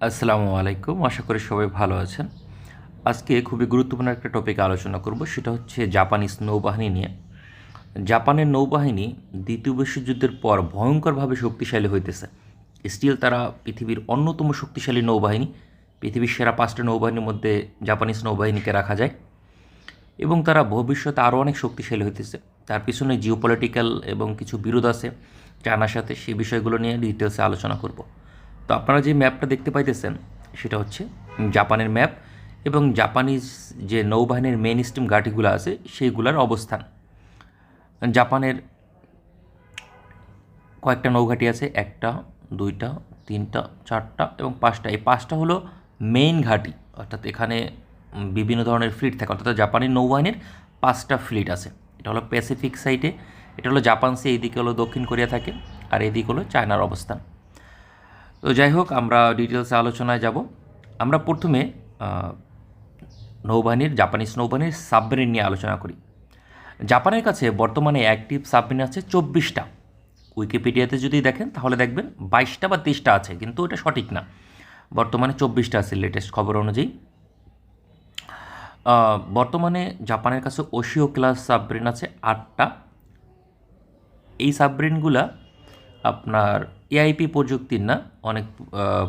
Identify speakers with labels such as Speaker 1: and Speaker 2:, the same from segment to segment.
Speaker 1: আসসালামু আলাইকুম। আশা করি সবাই ভালো আছেন। আজকে খুবই গুরুত্বপূর্ণ একটা টপিক আলোচনা করব, সেটা হচ্ছে জাপানিজ নৌবাহিনী নিয়ে। জাপানের নৌবাহিনী দ্বিতীয় বিশ্বযুদ্ধের পর ভয়ঙ্করভাবে শক্তিশালী হইতেছে। স্টিল তারা পৃথিবীর অন্যতম শক্তিশালী নৌবাহিনী, পৃথিবীর সেরা পাঁচটা নৌবাহিনীর মধ্যে জাপানিজ নৌবাহিনীকে রাখা যায়। এবং তারা ভবিষ্যতে আরও অনেক শক্তিশালী হইতেছে। তার পিছনে জিওপলিটিক্যাল এবং কিছু বিরোধ আছে। চায়নার সাথে সেই বিষয়গুলো নিয়ে ডিটেলসে আলোচনা করব। তো আপনারা যে ম্যাপটা দেখতে পাইতেছেন, সেটা হচ্ছে জাপানের ম্যাপ এবং জাপানিজ যে নৌবাহিনীর মেন স্ট্রিম ঘাঁটিগুলো আছে, সেইগুলার অবস্থান। জাপানের কয়েকটা নৌঘাটি আছে, একটা, দুইটা, তিনটা, চারটা এবং পাঁচটা। এই পাঁচটা হলো মেইন ঘাঁটি, অর্থাৎ এখানে বিভিন্ন ধরনের ফ্লিট থাকে, অর্থাৎ জাপানের নৌবাহিনীর পাঁচটা ফ্লিট আছে। এটা হলো প্যাসিফিক সাইডে এটা হলো জাপান সে, এইদিকে হলো দক্ষিণ কোরিয়া থাকে, আর এইদিকে হলো চায়নার অবস্থান। তো যাই হোক, আমরা ডিটেলসে আলোচনায় যাব। আমরা প্রথমে নৌবাহিনীর জাপানিজ নৌবাহিনীর সাবমেরিন নিয়ে আলোচনা করি। জাপানের কাছে বর্তমানে অ্যাক্টিভ সাবমেরিন আছে চব্বিশটা। উইকিপিডিয়াতে যদি দেখেন, তাহলে দেখবেন বাইশটা বা তেইশটা আছে, কিন্তু এটা সঠিক না। বর্তমানে চব্বিশটা আছে লেটেস্ট খবর অনুযায়ী। বর্তমানে জাপানের কাছে ওশিও ক্লাস সাবমেরিন আছে আটটা। এই সাবমেরিনগুলা আপনার এআইপি প্রযুক্তির না, অনেক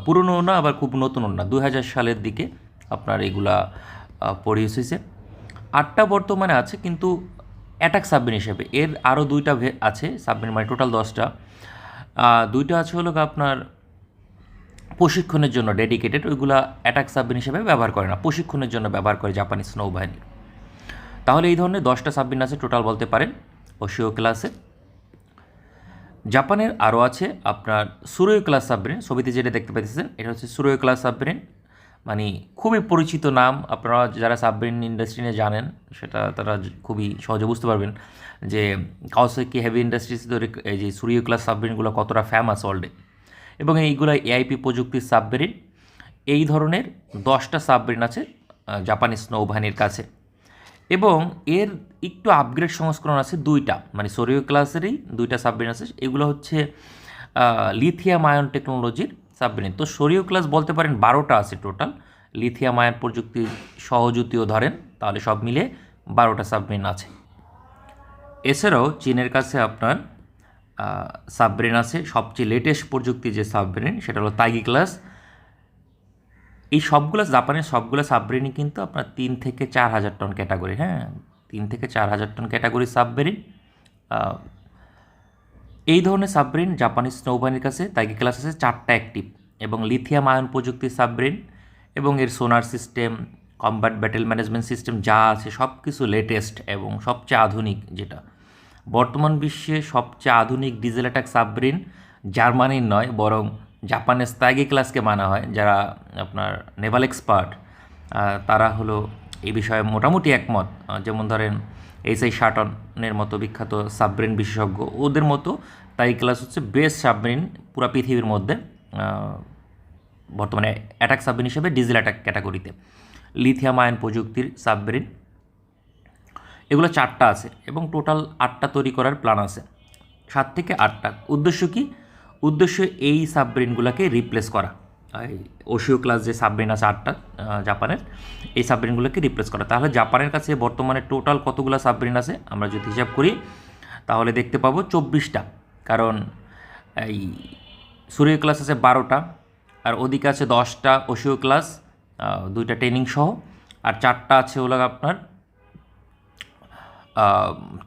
Speaker 1: পুরনো না, আবার খুব নতুনও না। দু হাজার সালের দিকে আপনার এগুলা পরিউস হয়েছে আটটা বর্তমানে আছে, কিন্তু অ্যাটাক সাবমেরিন হিসেবে। এর আরও দুইটা আছে সাবমেরিন মানে টোটাল দশটা। দুইটা আছে হলো আপনার প্রশিক্ষণের জন্য ডেডিকেটেড ওইগুলা অ্যাটাক সাবমেরিন হিসেবে ব্যবহার করে না। প্রশিক্ষণের জন্য ব্যবহার করে জাপানিজ নৌবাহিনী। তাহলে এই ধরনের দশটা সাবমেরিন আছে টোটাল বলতে পারেন। ওশিও ক্লাসে জাপানের আরও আছে আপনার সুরয় ক্লাস সাবমেরিন ছবিতে যেটা দেখতে পাচ্ছেন এটা হচ্ছে সুরয় ক্লাস সাবমেরিন। মানে খুবই পরিচিত নাম আপনারা যারা সাবমেরিন ইন্ডাস্ট্রি নিয়ে জানেন সেটা তারা খুবই সহজে বুঝতে পারবেন যে কাউসাকি হেভি ইন্ডাস্ট্রিজ ধরে এই যে সুরিয় ক্লাস সাবমেরিনগুলো কতটা ফেমাস ওয়ার্ল্ডে এবং এইগুলো এআইপি প্রযুক্তির সাবমেরিন এই ধরনের দশটা সাবমেরিন আছে আহ, জাপানিজ নৌবাহিনীর কাছে। এবং এর একটু আপগ্রেড সংস্করণ আছে দুইটা। মানে সোরিও ক্লাসেরই দুইটা সাবমেরিন আছে। এগুলো হচ্ছে লিথিয়াম আয়ন টেকনোলজির সাবমেরিন তো সোরিও ক্লাস বলতে পারেন বারোটা আছে টোটাল লিথিয়াম আয়ন প্রযুক্তি সহযুতিও ধরেন, তাহলে সব মিলে বারোটা সাবমেরিন আছে। এছাড়াও চীনের কাছে আপনার সাবমেরিন আছে। সবচেয়ে লেটেস্ট প্রযুক্তি যে সাবমেরিন সেটা হলো তাইগি ক্লাস এই সবগুলো, জাপানের সবগুলো সাবমেরিনই কিন্তু আপনার তিন থেকে চার হাজার টন ক্যাটাগরি হ্যাঁ? তিন থেকে চার হাজার টন ক্যাটাগরি সাবমেরিন এই ধরনের সাবমেরিন জাপানিজ নৌবাহিনীর কাছে তাইকি ক্লাস আছে চারটা অ্যাক্টিভ এবং লিথিয়াম আয়ন প্রযুক্তির সাবমেরিন এবং এর sonar system combat battle management system যা আছে সব কিছু লেটেস্ট এবং সবচেয়ে আধুনিক যেটা। বর্তমান বিশ্বে সবচেয়ে আধুনিক ডিজেল অ্যাটাক সাবমেরিন জার্মানির নয়, বরং জাপানের স্তাগি ক্লাসকে মানা হয়, যারা আপনার নেভাল এক্সপার্ট তারা হলো এই বিষয়ে মোটামুটি একমত। যেমন ধরেন এইচ আই শাটনের মতো বিখ্যাত সাবমেরিন বিশেষজ্ঞ, ওদের মতো তাই ক্লাস হচ্ছে বেস্ট সাবমেরিন পুরো পৃথিবীর মধ্যে বর্তমানে অ্যাটাক সাবমেরিন হিসেবে ডিজেল অ্যাটাক ক্যাটাগরিতে। লিথিয়াম আয়ন প্রযুক্তির সাবমেরিন, এগুলো চারটা আছে এবং টোটাল আটটা তৈরি করার প্ল্যান আছে, সাত থেকে আটটা। উদ্দেশ্য কি? উদ্দেশ্য এই সাবমেরিনগুলোকে রিপ্লেস করা। ওশিও ক্লাস যে সাবমেরিন আছে আটটা জাপানের, এই সাবমেরিনগুলোকে রিপ্লেস করা। তাহলে জাপানের কাছে বর্তমানে টোটাল কতগুলো সাবমেরিন আছে? আমরা যদি হিসাব করি, তাহলে দেখতে পাবো চব্বিশটা। কারণ, এই সুরিয় ক্লাস আছে বারোটা, আর ওদিকে আছে দশটা ওশিও ক্লাস দুইটা ট্রেনিং সহ, আর চারটা আছে হলো আপনার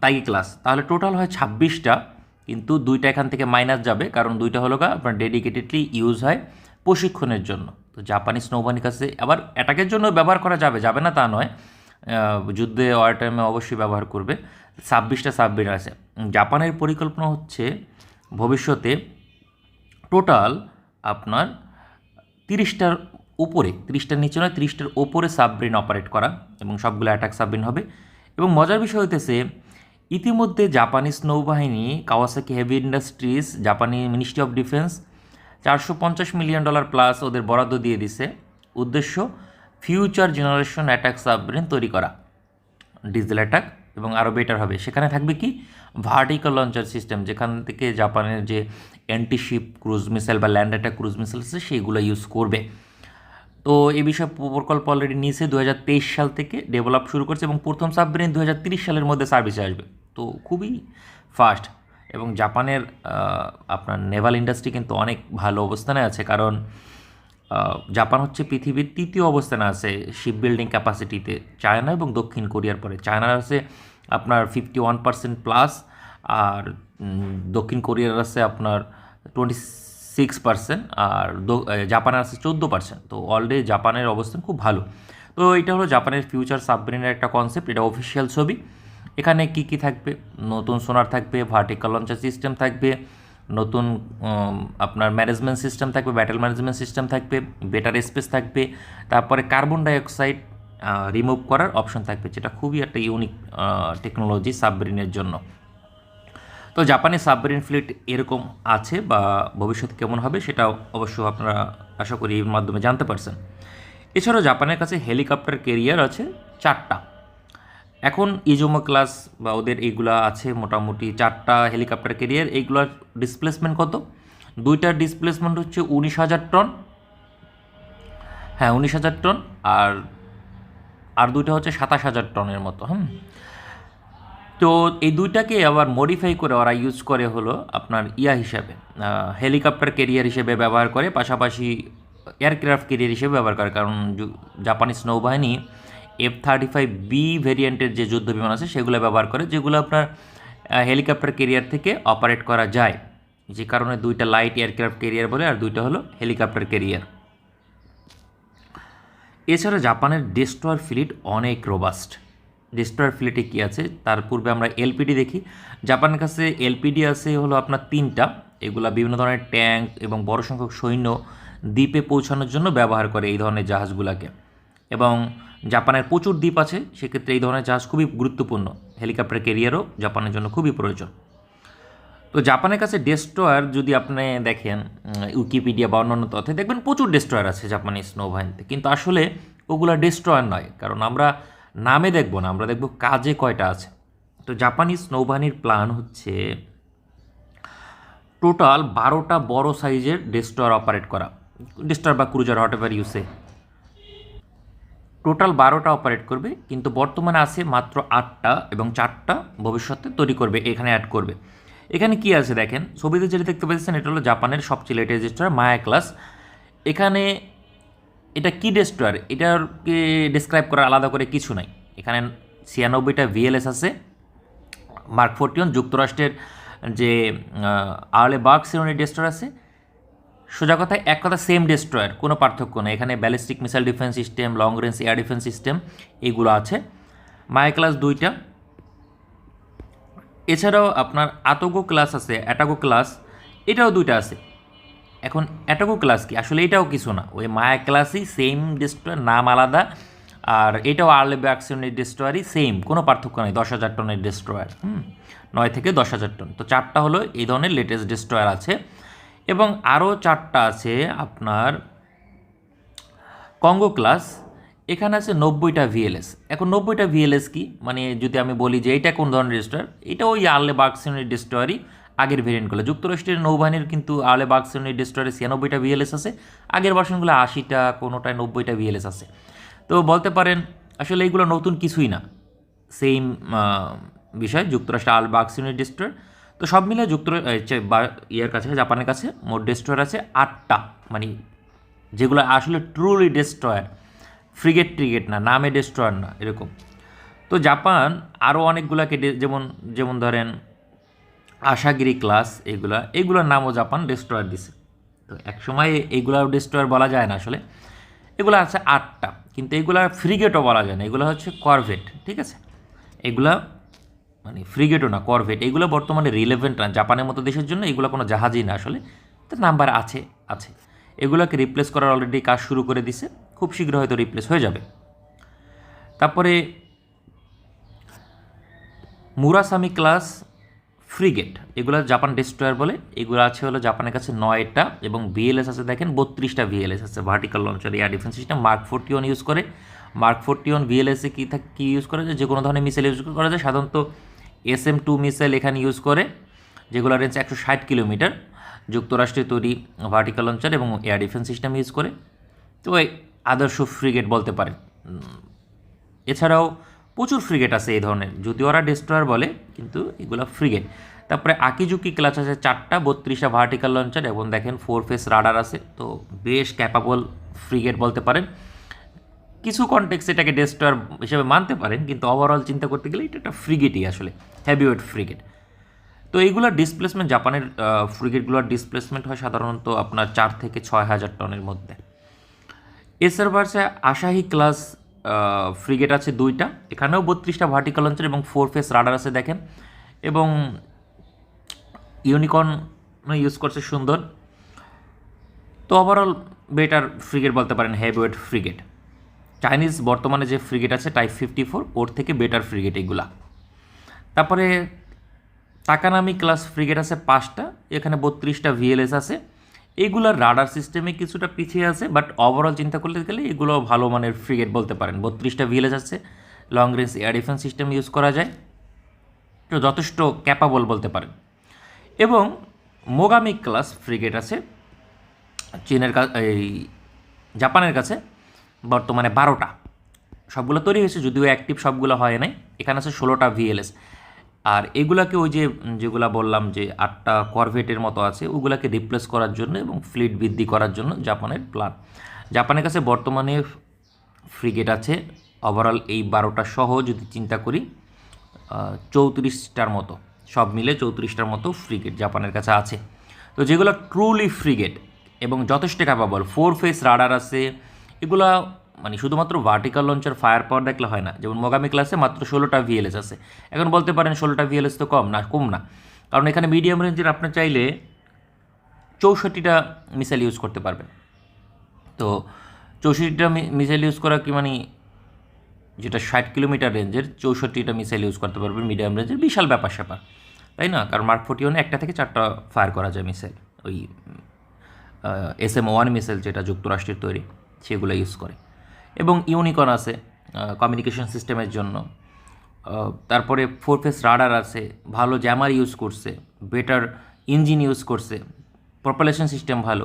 Speaker 1: টাইগি ক্লাস তাহলে টোটাল হয় ছাব্বিশটা, কিন্তু দুইটা এখান থেকে মাইনাস যাবে, কারণ দুইটা হলো গা আপনার ডেডিকেটেডলি ইউজ হয়। প্রশিক্ষণের জন্য। তো জাপানিজ নৌবাহিনীর কাছে আবার অ্যাটাকের জন্য ব্যবহার করা যাবে যাবে না তা নয়। যুদ্ধে, ওয়ার টাইমে অবশ্যই ব্যবহার করবে। ছাব্বিশটা সাবমেরিন আছে। জাপানের পরিকল্পনা হচ্ছে ভবিষ্যতে টোটাল আপনার তিরিশটার উপরে, তিরিশটার নিচে নয়, তিরিশটার ওপরে সাবমেরিন অপারেট করা এবং সবগুলো অ্যাটাক সাবমেরিন হবে। এবং মজার বিষয় হইতেছে, ইতিমধ্যে জাপানিজ নৌবাহিনী কাওয়াসাকি হেভি ইন্ডাস্ট্রিজ, জাপানি মিনিস্ট্রি অফ ডিফেন্স চারশো পঞ্চাশ মিলিয়ন ডলার প্লাস ওদের বরাদ্দ দিয়ে দিছে। উদ্দেশ্য ফিউচার জেনারেশন অ্যাটাক সাবমেরিন তৈরি করা। ডিজেল অ্যাটাক এবং আরও বেটার হবে। সেখানে থাকবে কি? ভার্টিক্যাল লঞ্চার সিস্টেম যেখান থেকে জাপানের যে অ্যান্টিশিপ ক্রুজ মিসাইল বা ল্যান্ড অ্যাটাক ক্রুজ মিসাইল আছে, সেইগুলো ইউজ করবে। তো এই বিষয়ে প্রকল্প অলরেডি নিয়েছে দু হাজার তেইশ সাল থেকে ডেভেলপ শুরু করছে এবং প্রথম সাবমেরিন দু সালের মধ্যে সার্ভিসে আসবে। তো খুবই ফাস্ট এবং জাপানের আপনার নেভাল ইন্ডাস্ট্রি কিন্তু অনেক ভালো অবস্থানে আছে। কারণ জাপান হচ্ছে পৃথিবীর তৃতীয় অবস্থানে আছে শিপ বিল্ডিং ক্যাপাসিটিতে চায়না এবং দক্ষিণ কোরিয়ার পরে। চায়নার আছে আপনার ফিফটি ওয়ান পার্সেন্ট প্লাস আর দক্ষিণ কোরিয়ার আছে আপনার টোয়েন্টি সিক্স পার্সেন্ট আর জাপানের আছে চোদ্দ পার্সেন্ট তো অলরেডি জাপানের অবস্থান খুব ভালো। তো এটা হলো জাপানের ফিউচার সাবমেরিনের একটা কনসেপ্ট এটা অফিসিয়াল ছবি। এখানে কি কি থাকবে? নতুন সোনার থাকবে ভার্টিক্যাল লঞ্চার সিস্টেম থাকবে, নতুন আপনার ম্যানেজমেন্ট সিস্টেম থাকবে ব্যাটেল ম্যানেজমেন্ট সিস্টেম থাকবে বেটার স্পেস থাকবে, তারপরে কার্বন ডাইঅক্সাইড রিমুভ করার অপশন থাকবে, যেটা খুবই একটা ইউনিক টেকনোলজি সাবমেরিনের জন্য। তো জাপানি সাবমেরিন ফ্লিট এরকম আছে বা ভবিষ্যৎ কেমন হবে সেটা অবশ্য আপনারা আশা করি এর মাধ্যমে জানতে পারছেন। এছাড়াও জাপানের কাছে হেলিকপ্টার কেরিয়ার আছে চারটা। এখন ইজোমো ক্লাস বা ওদের এইগুলা আছে মোটামুটি চারটা হেলিকপ্টার কেরিয়ার এইগুলার ডিসপ্লেসমেন্ট কত? দুইটার ডিসপ্লেসমেন্ট হচ্ছে উনিশ হাজার টন। হ্যাঁ উনিশ হাজার টন আর আর দুইটা হচ্ছে সাতাশ হাজার টনের মতো, হুম। তো এই দুইটাকে আবার মডিফাই করে ওরা ইউজ করে হলো আপনার ইয়া হিসাবে হেলিকপ্টার কেরিয়ার হিসেবে ব্যবহার করে, পাশাপাশি এয়ারক্রাফট কেরিয়ার হিসেবে ব্যবহার করে, কারণ জাপানিজ নৌবাহিনী এফ থার্টি ফাইভ বি ভেরিয়েন্টের যে যুদ্ধ বিমান আছে, সেগুলো ব্যবহার করে, যেগুলো আপনার হেলিকপ্টার কেরিয়ার থেকে অপারেট করা যায়। যে কারণে দুইটা লাইট এয়ারক্রাফট কেরিয়ার বলে, আর দুইটা হলো হেলিকপ্টার কেরিয়ার এছাড়া জাপানের ডেস্ট্রয়ার ফ্লিট অনেক রোবাস্ট ডেস্ট্রয়ার ফ্লিটে কী আছে? তার পূর্বে আমরা এলপিডি দেখি। জাপানের কাছে এলপিডি আছে হলো আপনার তিনটা। এগুলা বিভিন্ন ধরনের ট্যাঙ্ক এবং বড় সংখ্যক সৈন্য দ্বীপে পৌঁছানোর জন্য ব্যবহার করে এই ধরনের জাহাজগুলোকে। এবং জাপানের প্রচুর দ্বীপ আছে, সেক্ষেত্রে এই ধরনের জাহাজ খুবই গুরুত্বপূর্ণ। হেলিকপ্টার কেরিয়ারও জাপানের জন্য খুবই প্রয়োজন। তো জাপানের কাছে ডেস্ট্রয়ার যদি আপনি দেখেন উইকিপিডিয়া বা অন্যান্য তথ্যে দেখবেন প্রচুর ডেস্ট্রয়ার আছে জাপানিজ নৌবাহিনীতে। কিন্তু আসলে ওগুলা ডেস্ট্রয়ার নয়, কারণ আমরা নামে দেখব না, আমরা দেখব কাজে কয়টা আছে। তো জাপানিজ নৌবাহিনীর প্ল্যান হচ্ছে টোটাল বারোটা বড় সাইজের ডেস্ট্রয়ার অপারেট করা। ডেস্ট্রয়ার বা ক্রুজার হট এভার ইউসে টোটাল বারোটা অপারেট করবে, কিন্তু বর্তমানে আছে মাত্র আটটা এবং চারটা ভবিষ্যতে তৈরি করবে, এখানে অ্যাড করবে। এখানে কি আছে দেখেন? ছবিতে যেটা দেখতে পাচ্ছেন, এটা হলো জাপানের সবচেয়ে লেটেস্ট ডেস্ট্রয়ার মায়া ক্লাস এখানে এটা কি ডেস্ট্রয়ার এটাকে ডিসক্রাইব করার আলাদা করে কিছু নাই। এখানে ছিয়ানব্বইটা ভিএলএস আছে। মার্ক ফোরটিওন যুক্তরাষ্ট্রের যে আর্লে বার্গ সিরোনি ডেস্ট্রয়ার আছে। সোজা কথায় এক কথা সেম ডেস্ট্রয়ার কোনো পার্থক্য নেই। এখানে ballistic missile defence system long range air defence system এইগুলো আছে। মায়া ক্লাস দুইটা। এছাড়াও আপনার আতগো ক্লাস আছে অ্যাটাগো ক্লাস এটাও দুইটা আছে। এখন অ্যাটাগো ক্লাস কি? আসলে এটাও কিছু না। ওই মায়া ক্লাসই সেম ডেস্ট্রয়ার নাম আলাদা। আর এটাও আর্লে ব্যাকশনের ডেস্ট্রয়ারই সেম কোনো পার্থক্য নেই। দশ হাজার টনের ডেস্ট্রয়ার হুম, নয় থেকে দশ হাজার টন। তো চারটা হলো এই ধরনের লেটেস্ট ডেস্ট্রয়ার আছে। এবং আরও চারটা আছে আপনার কঙ্গো ক্লাস এখানে আছে নব্বইটা ভিএলএস এখন নব্বইটা ভিএলএস কি? মানে যদি আমি বলি যে এটা কোন ধরনের ডেস্ট্রয়ার এটা ওই আর্লে বার্কসনের ডেস্ট্রয়ারই আগের ভেরিয়েন্টগুলো যুক্তরাষ্ট্রের নৌবাহিনীর কিন্তু আর্লে বার্কসনের ডেস্ট্রয়ারে ছিয়ানব্বইটা ভিএলএস আছে। আগের ভার্সনগুলো আশিটা, কোনোটায় নব্বইটা ভিএলএস আছে। তো বলতে পারেন, আসলে এইগুলো নতুন কিছুই না। সেম বিষয় যুক্তরাষ্ট্র আল বার্কসনের ডেস্ট্রয়ার তো সব মিলে যুক্তরা ইয়ের কাছে, জাপানের কাছে মোট ডেস্ট্রয়ার আছে আটটা। মানে যেগুলো আসলে ট্রুলি ডেস্ট্রয়ার ফ্রিগেট ট্রিগেট না, নামে ডেস্ট্রয়ার না, এরকম। তো জাপান আরও অনেকগুলাকে যেমন যেমন ধরেন আশাগিরি ক্লাস এগুলা, এগুলোর নামও জাপান ডেস্ট্রয়ার দিছে। তো একসময় এইগুলাও ডেস্ট্রয়ার বলা যায় না আসলে। এগুলো আছে আটটা, কিন্তু এগুলা ফ্রিগেটও বলা যায় না। এগুলো হচ্ছে করভেট ঠিক আছে? এগুলা মানে ফ্রিগেটও না করভেট এগুলো বর্তমানে রিলেভেন্ট না। জাপানের মতো দেশের জন্য এগুলো কোনো জাহাজই না আসলে। তো নাম্বার আছে আছে। এগুলোকে রিপ্লেস করার অলরেডি কাজ শুরু করে দিছে। খুব শীঘ্র হয়তো রিপ্লেস হয়ে যাবে। তারপরে মুরাসামি ক্লাস ফ্রিগেট এগুলো জাপান ডেস্ট্রয়ার বলে। এগুলো আছে হলো জাপানের কাছে নয়টা এবং ভিএলএস আছে দেখেন বত্রিশটা ভিএলএস আছে। Vertical launcher air defence system mark forty one use করে মার্ক ফোরটি ওয়ান ভিএলএসে কী থাক, কী ইউজ করা যায়? যে কোনো ধরনের মিসাইল ইউজ করা যায়। সাধারণত এস এম টু মিসাইল এখানে ইউজ করে যেগুলো রেঞ্জ একশো ষাট কিলোমিটার যুক্তরাষ্ট্রে তৈরি ভার্টিক্যাল লঞ্চার এবং এয়ার ডিফেন্স সিস্টেম ইউজ করে। তো আদর্শ ফ্রিগেট বলতে উম, এছাড়াও প্রচুর ফ্রিগেট আছে এই ধরনের যদিও ওরা ডেস্ট্রয়ার বলে কিন্তু এগুলো ফ্রিগেট তারপরে আকিজুকি ক্লাস আছে চারটা বত্রিশটা ভার্টিক্যাল লঞ্চার এবং দেখেন ফোর ফেস রাডার আছে তো বেশ ক্যাপাবল ফ্রিগেট বলতে পারেন। কিছু কনটেক্স এটাকে ডেস্ট্রয়ার হিসেবে মানতে পারেন, কিন্তু ওভারঅল চিন্তা করতে গেলে এটা একটা ফ্রিগেটই আসলে হেভিওয়েট ফ্রিগেট তো এইগুলোর ডিসপ্লেসমেন্ট জাপানের ফ্রিগেটগুলোর ডিসপ্লেসমেন্ট হয় সাধারণত আপনার চার থেকে ছয় হাজার টনের মধ্যে। এছাড়া আছে আশাহি ক্লাস ফ্রিগেট আছে দুইটা, এখানেও বত্রিশটা ভার্টিক্যাল লঞ্চার এবং ফোর ফেস রাডার আছে দেখেন। এবং ইউনিকর্ন ইউজ করছে সুন্দর। তো ওভারঅল বেটার ফ্রিগেট বলতে পারেন হেভিওয়েট ফ্রিগেট চাইনিজ বর্তমানে যে ফ্রিগেট আছে টাইপ ফিফটি ফোর ওর থেকে বেটার ফ্রিগেট এগুলা। তারপরে তাকানামি ক্লাস ফ্রিগেট আছে পাঁচটা, এখানে বত্রিশটা ভিএলএস আছে। এইগুলোর রাডার সিস্টেমে কিছুটা পিছিয়ে আছে বাট ওভারঅল চিন্তা করতে গেলে এগুলো ভালো মানের ফ্রিগেট বলতে পারেন। বত্রিশটা ভিএলএস আছে long range air defence system use করা যায়, তো যথেষ্ট ক্যাপাবল বলতে পারেন। এবং মোগামিক ক্লাস ফ্রিগেট আছে, চীনের কা এই, জাপানের কাছে। বর্তমানে বারোটা। সবগুলো তৈরি হয়েছে, যদিও অ্যাক্টিভ সবগুলো হয় নাই। এখানে আছে ষোলোটা ভিএলএস আর এগুলাকে ওই যে যেগুলা বললাম যে আটটা করভেটের মতো আছে, ওগুলাকে রিপ্লেস করার জন্য এবং ফ্লিট বৃদ্ধি করার জন্য জাপানের প্ল্যান জাপানের কাছে বর্তমানে ফ্রিগেট আছে। ওভারঅল এই বারোটা সহ যদি চিন্তা করি চৌত্রিশটার মতো। সব মিলে চৌত্রিশটার মতো ফ্রিগেট জাপানের কাছে আছে। তো যেগুলো ট্রুলি ফ্রিগেট এবং যথেষ্ট ক্যাপাবল ফোর ফেস রাডার আছে এগুলা মানে শুধুমাত্র ভার্টিক্যাল লঞ্চার ফায়ার পাওয়ার দেখলে হয় না। যেমন মোগামি ক্লাসে মাত্র ষোলোটা ভিএলএস আছে। এখন বলতে পারেন ষোলোটা ভিএলএস তো কম না কম না। কারণ এখানে মিডিয়াম রেঞ্জের আপনি চাইলে চৌষট্টিটা মিসাইল ইউজ করতে পারবেন। তো চৌষট্টিটা মিসাইল ইউজ করা কি মানে যেটা ষাট কিলোমিটার রেঞ্জের চৌষট্টিটা মিসাইল ইউজ করতে পারবেন মিডিয়াম রেঞ্জের বিশাল ব্যাপার স্যাপার। তাই না? কারণ মার্ক ফোর্টি ওয়ানে একটা থেকে চারটা ফায়ার করা যায় মিসাইল ওই এস এম ওয়ান মিসাইল যেটা যুক্তরাষ্ট্রের তৈরি। সেগুলো ইউজ করে। এবং ইউনিকন আছে কমিউনিকেশন সিস্টেমের জন্য। তারপরে ফোর ফেস রাডার আছে, ভালো জ্যামার ইউজ করছে বেটার ইঞ্জিন ইউজ করছে প্রপালেশন সিস্টেম ভালো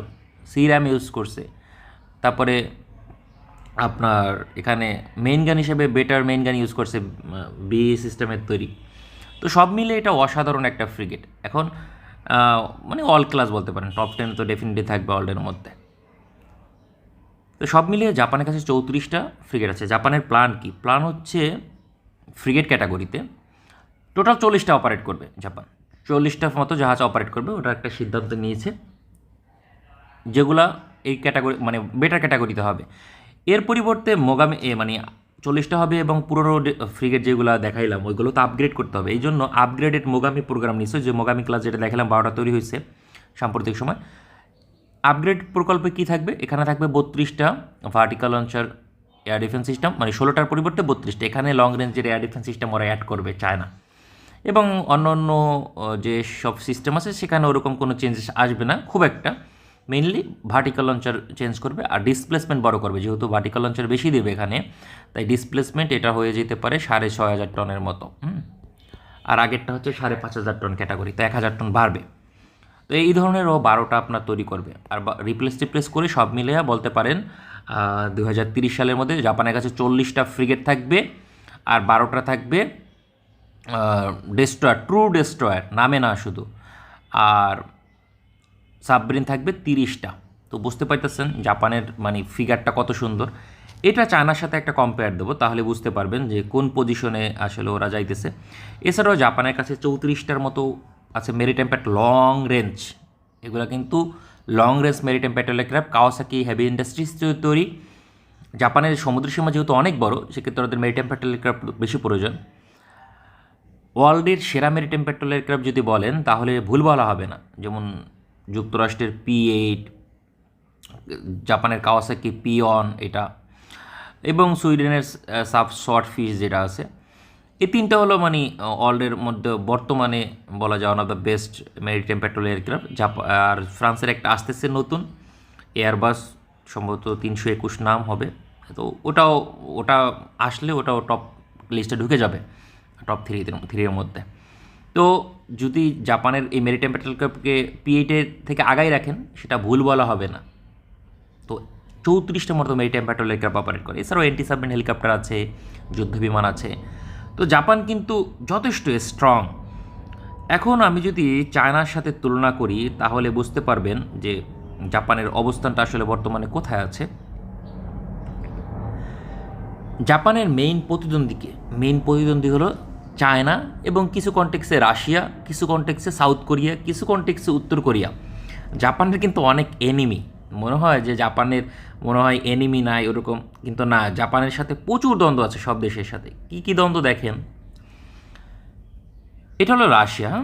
Speaker 1: সিরাম ইউজ করছে। তারপরে আপনার এখানে মেইন গান হিসেবে বেটার মেইন গান ইউজ করছে বি সিস্টেমের তৈরি। তো সব মিলে এটা অসাধারণ একটা ফ্রিগেট এখন মানে অল ক্লাস বলতে পারেন টপ টেন তো ডেফিনেটলি থাকবে অলরের মধ্যে। তো সব মিলিয়ে জাপানের কাছে চৌত্রিশটা ফ্রিগেট আছে। জাপানের প্ল্যান কি? প্ল্যান হচ্ছে ফ্রিগেট ক্যাটাগরিতে টোটাল চল্লিশটা অপারেট করবে জাপান। চল্লিশটার মতো জাহাজ অপারেট করবে, ওটা একটা সিদ্ধান্ত নিয়েছে। যেগুলা এই ক্যাটাগরি মানে বেটার ক্যাটাগরিতে হবে। এর পরিবর্তে মোগামি এ মানে চল্লিশটা হবে এবং পুরনো ফ্রিগেট যেগুলো দেখাইলাম, ওইগুলো তো আপগ্রেড করতে হবে। এই জন্য আপগ্রেডেড মোগামি প্রোগ্রাম নিচ্ছে যে মোগামি ক্লাস যেটা দেখালাম বারোটা তৈরি হয়েছে সাম্প্রতিক সময়। আপগ্রেড প্রকল্পে কি থাকবে? এখানে থাকবে বত্রিশটা vertical launcher air defence system মানে ষোলোটার পরিবর্তে বত্রিশটা। এখানে লং রেঞ্জের এয়ার ডিফেন্স সিস্টেম ওরা অ্যাড করবে চায় না এবং অন্য অন্য যে সব সিস্টেম আছে, সেখানে ওরকম কোনো চেঞ্জেস আসবে না। খুব একটা। মেইনলি ভার্টিক্যাল লঞ্চার চেঞ্জ করবে আর ডিসপ্লেসমেন্ট বড় করবে। যেহেতু ভার্টিক্যাল লঞ্চার বেশি দেবে এখানে, তাই ডিসপ্লেসমেন্ট এটা হয়ে যেতে পারে সাড়ে ছয় হাজার টনের মতো। আর আগেরটা হচ্ছে সাড়ে পাঁচ হাজার টন ক্যাটাগরি তো এক হাজার টন বাড়বে। তো এই ধরনের ও বারোটা আপনার তৈরি করবে। আর রিপ্লেস টিপ্লেস করে সব মিলে বলতে পারেন দু সালের মধ্যে জাপানের কাছে চল্লিশটা ফ্রিগেট থাকবে, আর বারোটা থাকবে ডেস্ট্রয়ার ট্রু ডেস্ট্রয়ার নামে না শুধু। আর সাবমেরিন থাকবে তিরিশটা। তো বুঝতে পারতেছেন জাপানের মানে ফিগারটা কত সুন্দর। এটা চায়নার সাথে একটা কম্পেয়ার দেবো, তাহলে বুঝতে পারবেন যে কোন পজিশনে আসলে ওরা যাইতেছে। এছাড়াও জাপানের কাছে চৌত্রিশটার মতো আছে মেরিটাইম প্যাট লং রেঞ্জ এগুলো কিন্তু long range maritime patrol craft Kawasaki heavy industries তৈরি। জাপানের সমুদ্র সীমা যেহেতু অনেক বড়, সেক্ষেত্রে ওদের মেরিটাইম প্যাট্রোল ক্রাফট বেশি প্রয়োজন। ওয়ার্ল্ডের সেরা মেরিটাইম পেট্রোল এয়ারক্রাফট যদি বলেন, তাহলে ভুল বলা হবে না। যেমন যুক্তরাষ্ট্রের পি এইট জাপানের কাওয়াসাকি পি অন এটা। এবং সুইডেনের সাব শর্ট ফিশ যেটা আছে। এই তিনটা হলো মানে ওয়ার্ল্ডের মধ্যে বর্তমানে বলা যায় one of the best maritime patrol aircraft আর ফ্রান্সের একটা আসতেছে নতুন এয়ারবাস সম্ভবত তিনশো একুশ নাম হবে। তো ওটাও, ওটা আসলে ওটাও টপ লিস্টে ঢুকে যাবে টপ থ্রি থ্রির মধ্যে। তো যদি জাপানের এই মেরিটাইম পেট্রোল কাপকে পিএইটের থেকে আগাই রাখেন, সেটা ভুল বলা হবে না। তো চৌত্রিশটার মতো মেরিটাইম প্যাট্রোল এয়ারক্রাফট অপারেট করে। এছাড়াও অ্যান্টি সাবমেরিন হেলিকপ্টার আছে যুদ্ধ বিমান আছে। তো জাপান কিন্তু যথেষ্ট স্ট্রং এখন আমি যদি চায়নার সাথে তুলনা করি, তাহলে বুঝতে পারবেন যে জাপানের অবস্থানটা আসলে বর্তমানে কোথায় আছে। জাপানের মেইন প্রতিদ্বন্দ্বীকে মেইন প্রতিদ্বন্দ্বী হলো চায়না এবং কিছু কন্টেক্সে রাশিয়া, কিছু কন্টেক্সে সাউথ কোরিয়া, কিছু কন্টেক্সে উত্তর কোরিয়া। জাপানের কিন্তু অনেক এনিমি মনে হয় যে জাপানের মনে হয় এনিমি নাই, ওরকম। কিন্তু না, জাপানের সাথে প্রচুর দ্বন্দ্ব আছে সব দেশের সাথে। কি কি দ্বন্দ্ব দেখেন? এটা হলো রাশিয়া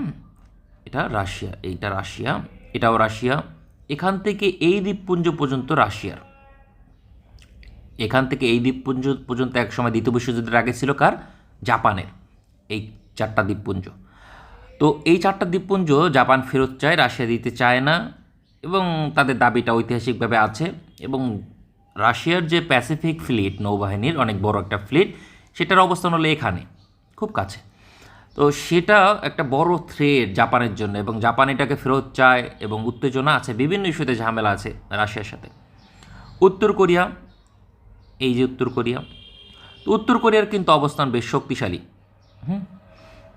Speaker 1: এটা রাশিয়া, এইটা রাশিয়া, এটাও রাশিয়া। এখান থেকে এই দ্বীপপুঞ্জ পর্যন্ত রাশিয়ার। এখান থেকে এই দ্বীপপুঞ্জ পর্যন্ত একসময় দ্বিতীয় বিশ্বযুদ্ধের আগে ছিল কার? জাপানের। এই চারটা দ্বীপপুঞ্জ। তো এই চারটা দ্বীপপুঞ্জ জাপান ফেরত চায়, রাশিয়া দিতে চায় না, এবং তাদের দাবিটা ঐতিহাসিকভাবে আছে। এবং রাশিয়ার যে প্যাসিফিক ফ্লিট নৌবাহিনীর অনেক বড় একটা ফ্লিট, সেটার অবস্থান হলো এখানে, খুব কাছে। তো সেটা একটা বড় থ্রেড জাপানের জন্য এবং জাপান এটাকে ফেরত চায় এবং উত্তেজনা আছে, বিভিন্ন ইস্যুতে ঝামেলা আছে রাশিয়ার সাথে। উত্তর কোরিয়া, এই যে উত্তর কোরিয়া, তো উত্তর কোরিয়ার কিন্তু অবস্থান বেশ শক্তিশালী। হুম?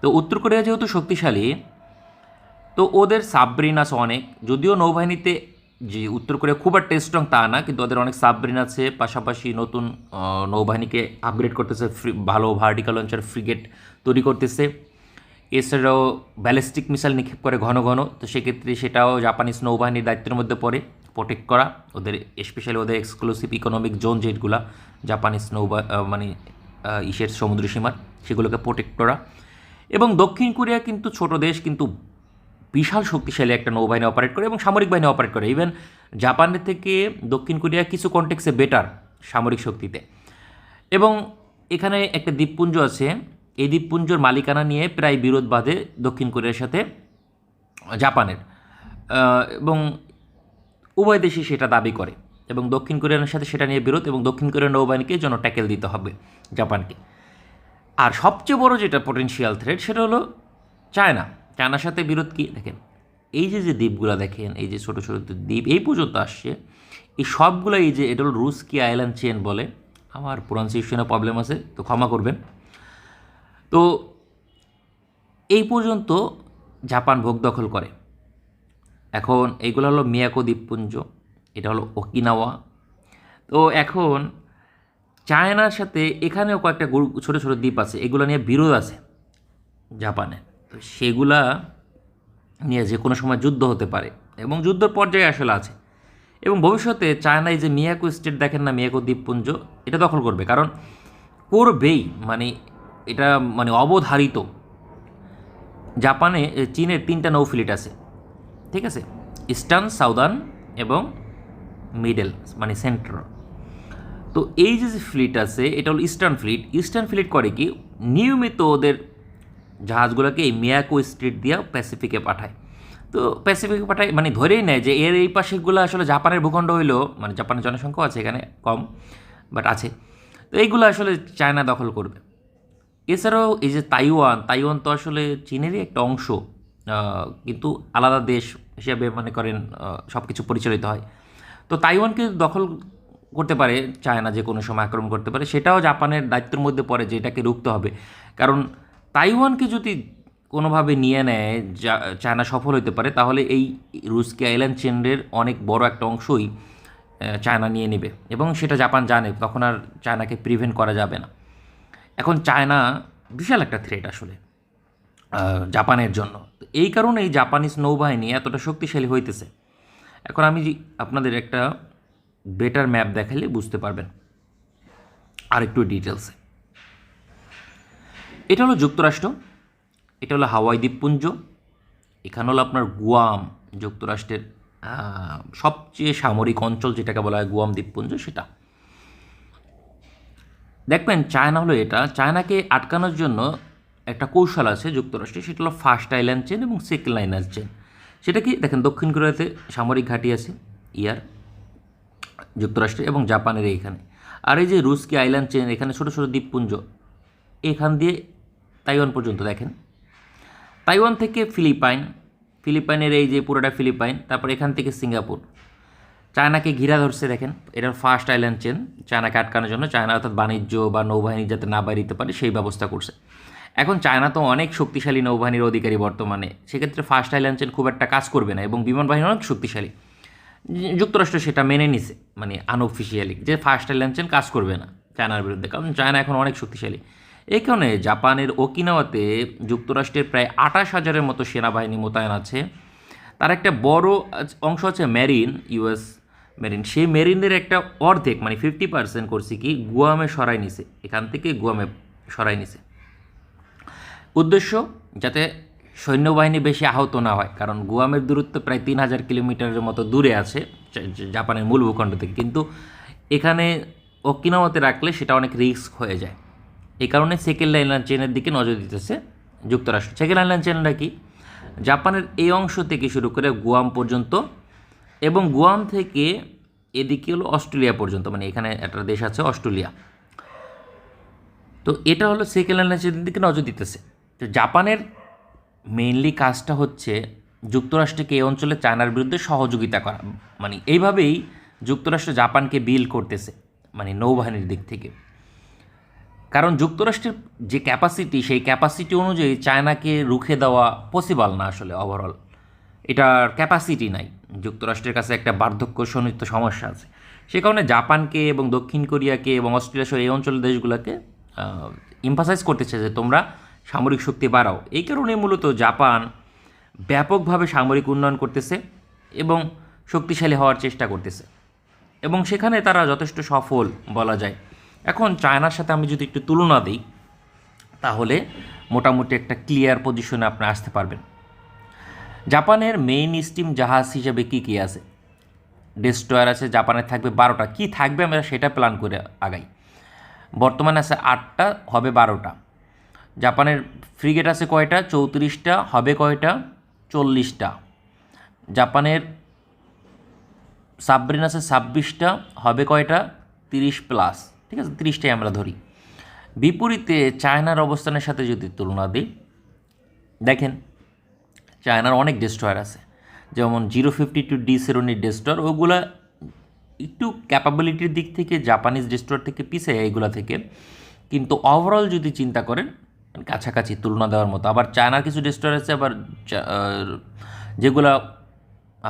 Speaker 1: তো উত্তর কোরিয়া যেহেতু শক্তিশালী, তো ওদের সাবব্রিন আছে অনেক, যদিও নৌবাহিনীতে যে উত্তর কোরিয়া খুব একটা স্ট্রং তা না, কিন্তু ওদের অনেক সাবব্রিন আছে, পাশাপাশি নতুন নৌবাহিনীকে আপগ্রেড করতেছে ভালো ভার্টিক্যাল লঞ্চার ফ্রিগেট তৈরি করতেছে। এছাড়াও ব্যালিস্টিক মিসাইল নিক্ষেপ করে ঘন ঘন, তো সেক্ষেত্রে সেটাও জাপানিজ নৌবাহিনীর দায়িত্বের মধ্যে পড়ে প্রোটেক্ট করা। ওদের স্পেশালি ওদের এক্সক্লুসিভ ইকোনমিক জোন যেগুলা জাপানিজ নৌবা মানে ইসের সমুদ্র সীমার সেগুলোকে প্রোটেক্ট করা। এবং দক্ষিণ কোরিয়া কিন্তু ছোট দেশ, কিন্তু বিশাল শক্তিশালী একটা নৌবাহিনী অপারেট করে এবং সামরিক বাহিনী অপারেট করে। ইভেন জাপানের থেকে দক্ষিণ কোরিয়া কিছু কন্টেক্সে বেটার সামরিক শক্তিতে। এবং এখানে একটা দ্বীপপুঞ্জ আছে। এই দ্বীপপুঞ্জর মালিকানা নিয়ে প্রায় বিরোধ বাঁধে দক্ষিণ কোরিয়ার সাথে জাপানের এবং উভয় দেশই সেটা দাবি করে। এবং দক্ষিণ কোরিয়ার সাথে সেটা নিয়ে বিরোধ এবং দক্ষিণ কোরিয়ার নৌবাহিনীকে যেন ট্যাকেল দিতে হবে জাপানকে আর সবচেয়ে বড় যেটা পটেনশিয়াল থ্রেট সেটা হলো চায়না চায়নার সাথে বিরোধ কি? দেখেন, এই যে যে দ্বীপগুলো দেখেন, এই যে ছোটো ছোটো দ্বীপ, এই পর্যন্ত আসছে। এই সবগুলো এই যে, এটা হলো রুস্কি আইল্যান্ড চেন বলে। আমার প্রনাউন্সিয়েশনে প্রবলেম আছে, তো ক্ষমা করবেন। তো এই পর্যন্ত জাপান ভোগ দখল করে। এখন এইগুলো হলো মিয়াকো দ্বীপপুঞ্জ, এটা হলো ওকিনাওয়া। তো এখন চায়নার সাথে এখানেও কয়েকটা ছোটো ছোটো দ্বীপ আছে, এগুলো নিয়ে বিরোধ আছে জাপানে। তো সেগুলা নিয়ে যে কোনো সময় যুদ্ধ হতে পারে এবং যুদ্ধের পর্যায়ে আসলে আছে। এবং ভবিষ্যতে চায়নায় যে মিয়াকো স্টেট দেখেন না, মিয়াকো দ্বীপপুঞ্জ, এটা দখল করবে। কারণ করবেই মানে এটা মানে অবধারিত। জাপানে চীনের তিনটা নৌ ফ্লিট আছে। ঠিক আছে? ইস্টার্ন, সাউদার্ন এবং মিডল মানে সেন্ট্রাল। তো এই যে ফ্লিট আছে, এটা হলো ইস্টার্ন ফ্লিট। ইস্টার্ন ফ্লিট করে কি, নিয়মিত ওদের জাহাজগুলোকে এই মিয়াকো স্ট্রিট দিয়ে প্যাসিফিকে পাঠায়। তো প্যাসিফিকে পাঠায় মানে ধরেই নেয় যে এর এই পাশেগুলো আসলে জাপানের ভূখণ্ড হইলেও মানে জাপানের জনসংখ্যাও আছে এখানে কম বাট আছে। তো এইগুলো আসলে চায়না দখল করবে। এছাড়াও এই যে তাইওয়ান তাইওয়ান তো আসলে চীনেরই একটা অংশ কিন্তু আলাদা দেশ হিসেবে মনে করেন সব কিছু পরিচালিত হয়। তো তাইওয়ানকে দখল করতে পারে, চায়না যে কোনো সময় আক্রমণ করতে পারে, সেটাও জাপানের দায়িত্বের মধ্যে পড়ে যে এটাকে রুখতে হবে। কারণ তাইওয়ানকে যদি কোনোভাবে নিয়ে নেয়, যা, চায়না সফল হতে পারে, তাহলে এই রুস্কি আইল্যান্ড চেনের অনেক বড় একটা অংশই চায়না নিয়ে নেবে। এবং সেটা জাপান জানে, তখন আর চায়নাকে প্রিভেন্ট করা যাবে না। এখন চায়না বিশাল একটা থ্রেট আসলে জাপানের জন্য। এই কারণেই জাপানিজ নৌবাহিনী এতটা শক্তিশালী হইতেছে। এখন আমি আপনাদের একটা বেটার ম্যাপ দেখালে বুঝতে পারবেন। আর একটু ডিটেলসে এটা হলো যুক্তরাষ্ট্র, এটা হলো হাওয়াই দ্বীপপুঞ্জ, এখানে হলো আপনার গুয়াম যুক্তরাষ্ট্রের সবচেয়ে সামরিক অঞ্চল যেটাকে বলা হয় গুয়াম দ্বীপপুঞ্জ, সেটা। দেখবেন চায়না হলো এটা, চায়নাকে আটকানোর জন্য একটা কৌশল আছে যুক্তরাষ্ট্রে, সেটা হলো ফার্স্ট আইল্যান্ড চেন এবং সেকেন্ড লাইনার চেন। সেটা কি, দেখেন দক্ষিণ কোরিয়াতে সামরিক ঘাঁটি আছে, ইয়ার, যুক্তরাষ্ট্রে এবং জাপানের এইখানে। আর এই যে রুস্কি আইল্যান্ড চেন, এখানে ছোটো ছোটো দ্বীপপুঞ্জ, এখান দিয়ে তাইওয়ান পর্যন্ত দেখেন। তাইওয়ান থেকে ফিলিপাইন, ফিলিপাইনের এই যে পুরোটা ফিলিপাইন, তারপর এখান থেকে সিঙ্গাপুর। চায়নাকে ঘিরা ধরছে, দেখেন এটার ফার্স্ট আইল্যান্ড চেন চায়নাকে আটকানোর জন্য। চায়না অর্থাৎ বাণিজ্য বা নৌবাহিনী যাতে না বাড়িতে পারে, সেই ব্যবস্থা করছে। এখন চায়না তো অনেক শক্তিশালী নৌবাহিনীর অধিকারী বর্তমানে। সেক্ষেত্রে ফার্স্ট আইল্যান্ড চেন খুব একটা কাজ করবে না এবং বিমান বাহিনী অনেক শক্তিশালী। যুক্তরাষ্ট্র সেটা মেনে নিছে মানে আনঅফিসিয়ালি যে ফার্স্ট আইল্যান্ড চেন কাজ করবে না চায়নার বিরুদ্ধে। কারণ চায়না এখন অনেক শক্তিশালী। এই কারণে জাপানের ওকিনাওয়াতে যুক্তরাষ্ট্রের প্রায় আঠাশ হাজারের মতো সেনাবাহিনী মোতায়েন আছে। তার একটা বড় অংশ আছে মেরিন ইউএস মেরিন। সেই মেরিনের একটা অর্ধেক মানে ফিফটি পার্সেন্ট করছে কি, গুয়ামে সরাই নিছে। এখান থেকে গুয়ামে সরাই নিছে। উদ্দেশ্য, যাতে সৈন্যবাহিনী বেশি আহত না হয়, কারণ গুয়ামের দূরত্ব প্রায় তিন হাজার কিলোমিটারের মতো দূরে আছে জাপানের মূল ভূখণ্ড থেকে। কিন্তু এখানে ওকিনাওয়াতে রাখলে সেটা অনেক রিস্ক হয়ে যায়। এই কারণে সেকেন্ড আইল্যান্ড চেনের দিকে নজর দিতেছে যুক্তরাষ্ট্র। সেকেন্ড আইল্যান্ড চেনটা কি? জাপানের এই অংশ থেকে শুরু করে গুয়াম পর্যন্ত এবং গুয়াম থেকে এদিকে হলো অস্ট্রেলিয়া পর্যন্ত মানে এখানে একটা দেশ আছে অস্ট্রেলিয়া। তো এটা হলো সেকেন্ড আইল্যান্ড চেনের দিকে নজর দিতেছে। তো জাপানের মেইনলি কাজটা হচ্ছে যুক্তরাষ্ট্রকে এই অঞ্চলে চায়নার বিরুদ্ধে সহযোগিতা করা। মানে এইভাবেই যুক্তরাষ্ট্র জাপানকে বিল করতেছে মানে নৌবাহিনীর দিক থেকে। কারণ যুক্তরাষ্ট্রের যে ক্যাপাসিটি সেই ক্যাপাসিটি অনুযায়ী চায়নাকে রুখে দেওয়া পসিবল না আসলে ওভারঅল এটার ক্যাপাসিটি নাই। যুক্তরাষ্ট্রের কাছে একটা বার্ধক্য সনিত সমস্যা আছে। সে কারণে জাপানকে এবং দক্ষিণ কোরিয়াকে এবং অস্ট্রেলিয়া সহ এই অঞ্চলের দেশগুলোকে ইম্পাসাইজ করতেছে যে তোমরা সামরিক শক্তি বাড়াও। এই কারণে মূলত জাপান ব্যাপকভাবে সামরিক উন্নয়ন করতেছে এবং শক্তিশালী হওয়ার চেষ্টা করতেছে। এবং সেখানে তারা যথেষ্ট সফল বলা যায়। এখন চায়নার সাথে আমি যদি একটু তুলনা দিই, তাহলে মোটামুটি একটা ক্লিয়ার পজিশনে আপনি আসতে পারবেন। জাপানের মেইন স্টিম জাহাজ হিসেবে কী কী আছে? ডেস্ট্রয়ার আছে জাপানের থাকবে বারোটা। কী থাকবে আমরা সেটা প্ল্যান করে আগাই। বর্তমানে আছে আটটা, হবে বারোটা। জাপানের ফ্রিগেট আছে কয়টা? চৌত্রিশটা, হবে কয়টা? চল্লিশটা। জাপানের সাবমেরিন আছে ছাব্বিশটা, হবে কয়টা? তিরিশ প্লাস ঠিক আছে, তিরিশটাই আমরা ধরি। বিপরীতে চায়নার অবস্থানের সাথে যদি তুলনা দিই, দেখেন চায়নার অনেক ডেস্ট্রয়ার আছে। যেমন জিরো ফিফটি টু ডি সেরোনির ডেস্ট্রয়ার ওগুলা একটু ক্যাপাবিলিটির দিক থেকে জাপানিজ ডেস্ট্রয়ার থেকে পিছে এইগুলা থেকে। কিন্তু ওভারঅল যদি চিন্তা করেন, কাছাকাছি তুলনা দেওয়ার মতো। আবার চায়নার কিছু ডেস্ট্রয়ার আছে, আবার যেগুলা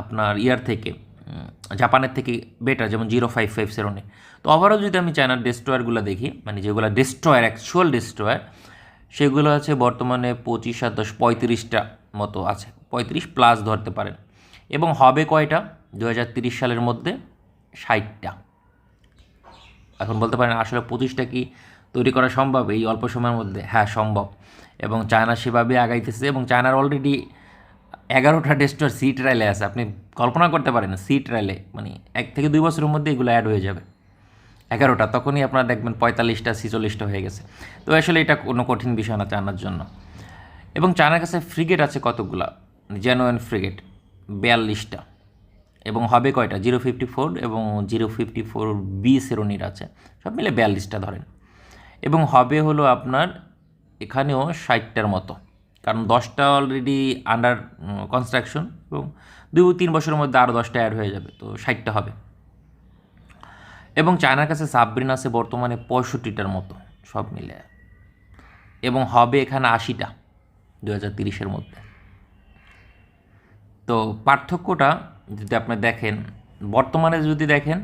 Speaker 1: আপনার ইয়ার থেকে জাপানের থেকে বেটার যেমন জিরো ফাইভ ফাইভ সেরোনে তো ওভারঅল যদি আমি চায়নার ডেস্ট্রয়ারগুলো দেখি মানে যেগুলো ডেস্ট্রয়ার অ্যাকচুয়াল ডেস্ট্রয়ার সেগুলো আছে বর্তমানে পঁচিশ দশ, পঁয়ত্রিশটা মতো আছে। পঁয়ত্রিশ প্লাস ধরতে পারেন। এবং হবে কয়টা? দু সালের মধ্যে ষাটটা। এখন বলতে পারেন, আসলে পঁচিশটা কি তৈরি করা সম্ভব? এই অল্প সময়ের মধ্যে? হ্যাঁ সম্ভব। এবং চায়না সেভাবে আগাইতেছে এবং চায়নার অলরেডি এগারোটা ডেস্টর সি ট্রায়ালে আছে। আপনি কল্পনা করতে পারেন সি ট্রায়ালে মানে এক থেকে দুই বছরের মধ্যে এগুলো অ্যাড হয়ে যাবে। এগারোটা, তখনই আপনারা দেখবেন পঁয়তাল্লিশটা, ছিচল্লিশটা হয়ে গেছে। তো আসলে এটা কোনো কঠিন বিষয় না চায়নার জন্য। এবং চায়নার কাছে ফ্রিগেট আছে কতগুলা? জেনুয়েন ফ্রিগেট বিয়াল্লিশটা। এবং হবে কয়টা? জিরো ফিফটি ফোর এবং জিরো ফিফটি ফোর বি সেরোনির আছে। সব মিলে বিয়াল্লিশটা ধরেন। এবং হবে হলো আপনার এখানেও ষাটটার মতো। কারণ দশটা অলরেডি আন্ডার কনস্ট্রাকশন এবং দুই তিন বছরের মধ্যে আরও দশটা অ্যাড হয়ে যাবে, তো ষাটটা হবে। এবং চায়নার কাছে সাবরিন আছে বর্তমানে পঁয়ষট্টিটার মতো, সব মিলে। এবং হবে এখানে আশিটা দু হাজার তিরিশের মধ্যে। তো পার্থক্যটা যদি আপনি দেখেন, বর্তমানে যদি দেখেন,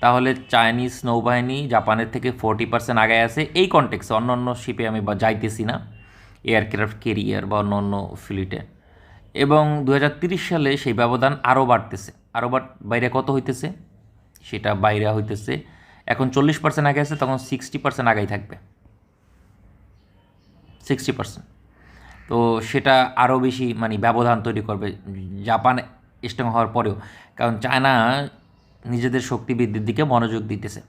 Speaker 1: তাহলে চাইনিজ নৌবাহিনী জাপানের থেকে ফোরটি পার্সেন্ট আগে আছে, এই কনটেক্সে অন্য অন্য শিপে আমি যাইতেছি না। এয়ারক্রাফট কেরিয়ার বা অন্য অন্য ফ্লিটে। এবং দু সালে সেই ব্যবধান আরও বাড়তেছে। আরও বাইরে কত হইতেছে? সেটা বাইরে হইতেছে। এখন চল্লিশ পার্সেন্ট আগে আছে, তখন সিক্সটি পার্সেন্ট আগেই থাকবে। Sixty percent. তো সেটা আরও বেশি মানে ব্যবধান তৈরি করবে। জাপান স্ট্রং হওয়ার পরেও। কারণ চায়না নিজেদের শক্তি বৃদ্ধির দিকে মনোযোগ দিতেছে।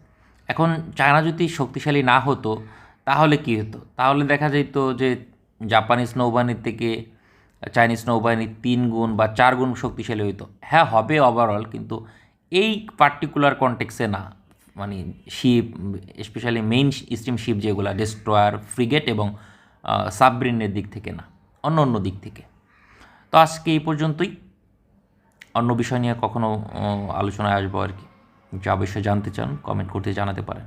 Speaker 1: এখন চায়না যদি শক্তিশালী না হতো, তাহলে কি হতো? তাহলে দেখা যেত যে জাপানিজ নৌবাহিনীর থেকে চাইনিজ নৌবাহিনী তিন গুণ বা চার গুণ শক্তিশালী হইতো। হ্যাঁ হবে ওভারঅল কিন্তু এই পার্টিকুলার কন্টেক্সে না। মানে ship specially mainstream ship যেগুলো ডেস্ট্রয়ার ফ্রিগেট এবং সাবব্রিনের দিক থেকে না অন্য অন্য দিক থেকে। তো আজকে এই পর্যন্তই। অন্য বিষয় নিয়ে কখনো আহ, আলোচনায় আসব আর কি। যা বিষয়ে জানতে চান কমেন্ট করতে জানাতে পারেন।